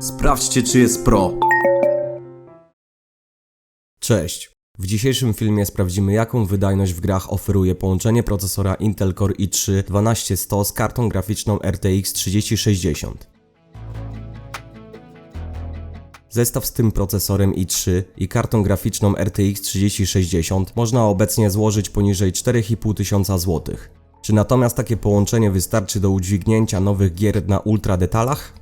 Sprawdźcie, czy jest pro. Cześć. W dzisiejszym filmie sprawdzimy, jaką wydajność w grach oferuje połączenie procesora Intel Core i3 12100 z kartą graficzną RTX 3060. Zestaw z tym procesorem i3 i kartą graficzną RTX 3060 można obecnie złożyć poniżej 4500 zł. Czy natomiast takie połączenie wystarczy do udźwignięcia nowych gier na ultra detalach?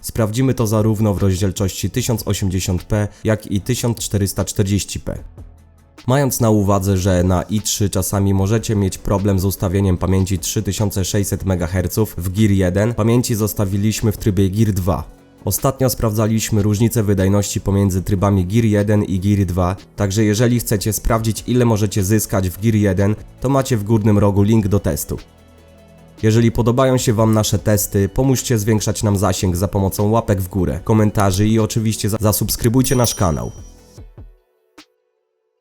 Sprawdzimy to zarówno w rozdzielczości 1080p, jak i 1440p. Mając na uwadze, że na i3 czasami możecie mieć problem z ustawieniem pamięci 3600 MHz w GIR 1, pamięci zostawiliśmy w trybie GIR 2. Ostatnio sprawdzaliśmy różnicę wydajności pomiędzy trybami GIR 1 i GIR 2, także jeżeli chcecie sprawdzić ile możecie zyskać w GIR 1, to macie w górnym rogu link do testu. Jeżeli podobają się Wam nasze testy, pomóżcie zwiększać nam zasięg za pomocą łapek w górę, komentarzy i oczywiście za- zasubskrybujcie nasz kanał.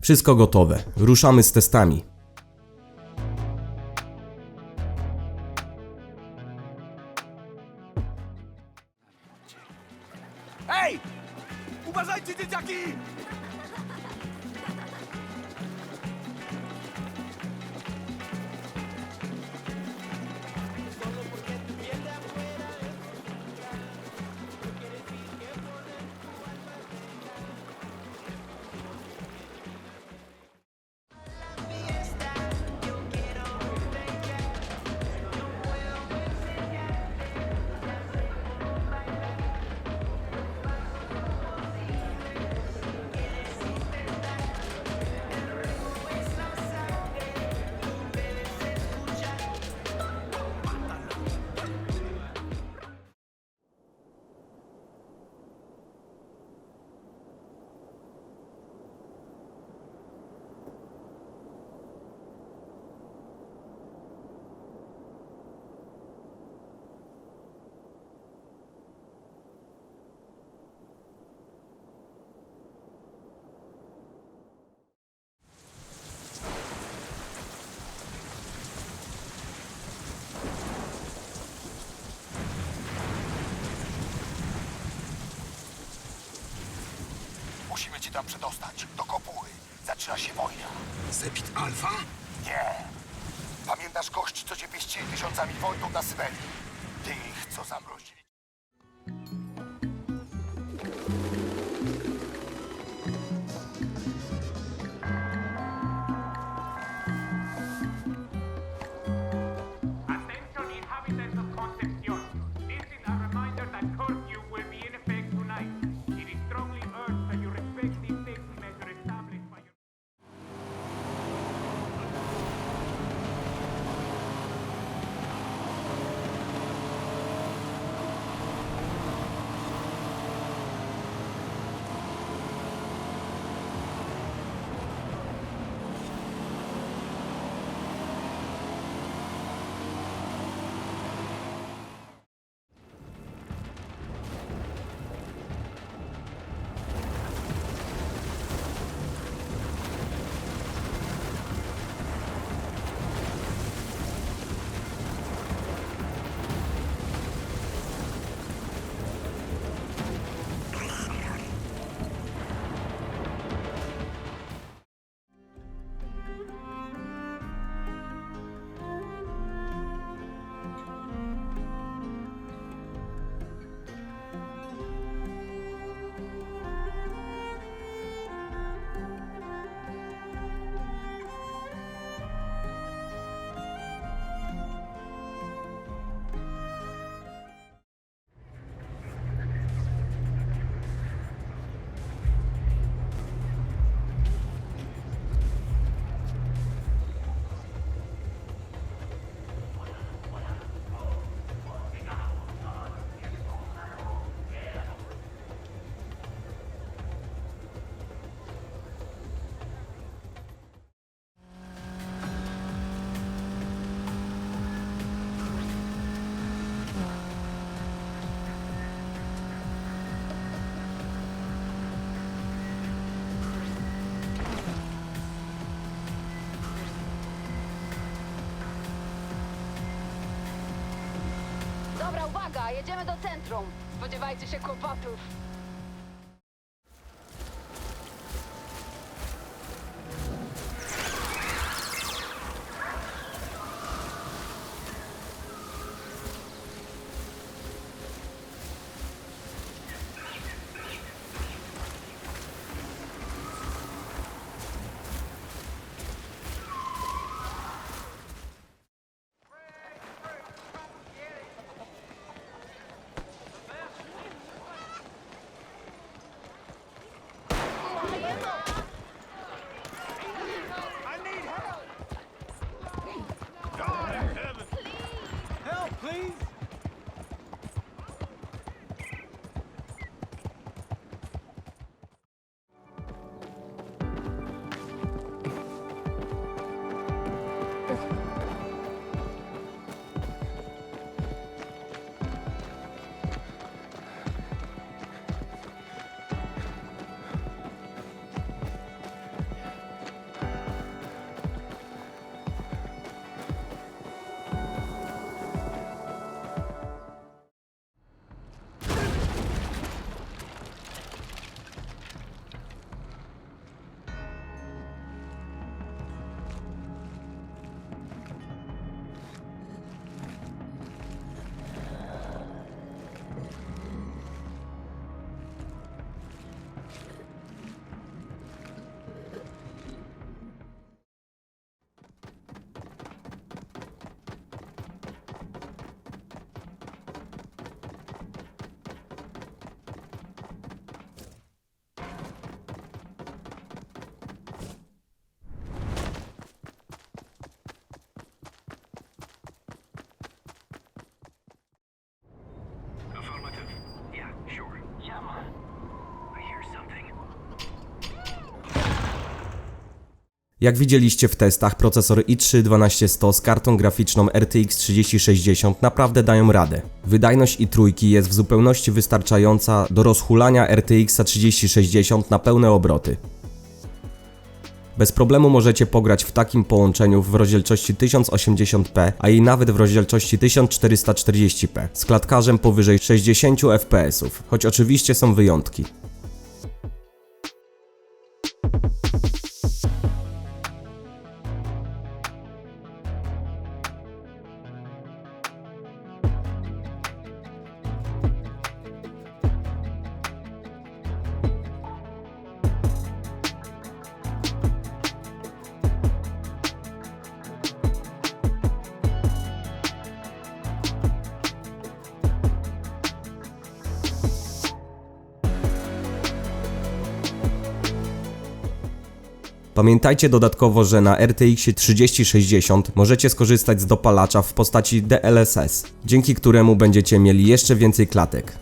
Wszystko gotowe. Ruszamy z testami. Andy! Cię tam przedostać. Do kopuły. Zaczyna się wojna. Zepit Alfa? Nie. Pamiętasz gości, co cię pieścili tysiącami wojną na Syberii? Tych, co zamrozili. Jedziemy do centrum. Spodziewajcie się kłopotów. Jak widzieliście w testach, procesor i3 12100 z kartą graficzną RTX 3060 naprawdę dają radę. Wydajność i3 jest w zupełności wystarczająca do rozhulania RTX 3060 na pełne obroty. Bez problemu możecie pograć w takim połączeniu w rozdzielczości 1080p, a i nawet w rozdzielczości 1440p, z klatkarzem powyżej 60 fps, choć oczywiście są wyjątki. Pamiętajcie dodatkowo, że na RTX 3060 możecie skorzystać z dopalacza w postaci DLSS, dzięki któremu będziecie mieli jeszcze więcej klatek.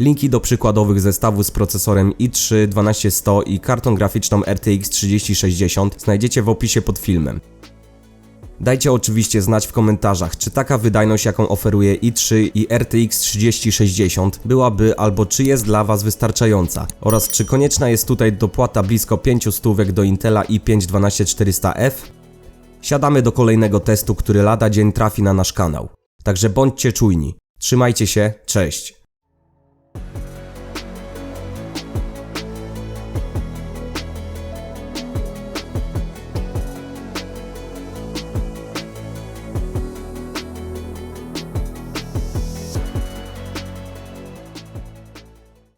Linki do przykładowych zestawów z procesorem i3 12100 i kartą graficzną RTX 3060 znajdziecie w opisie pod filmem. Dajcie oczywiście znać w komentarzach, czy taka wydajność, jaką oferuje i3 i RTX 3060 byłaby albo czy jest dla Was wystarczająca oraz czy konieczna jest tutaj dopłata blisko 5 stówek do Intela i5 12400F. Siadamy do kolejnego testu, który lada dzień trafi na nasz kanał. Także bądźcie czujni. Trzymajcie się, cześć.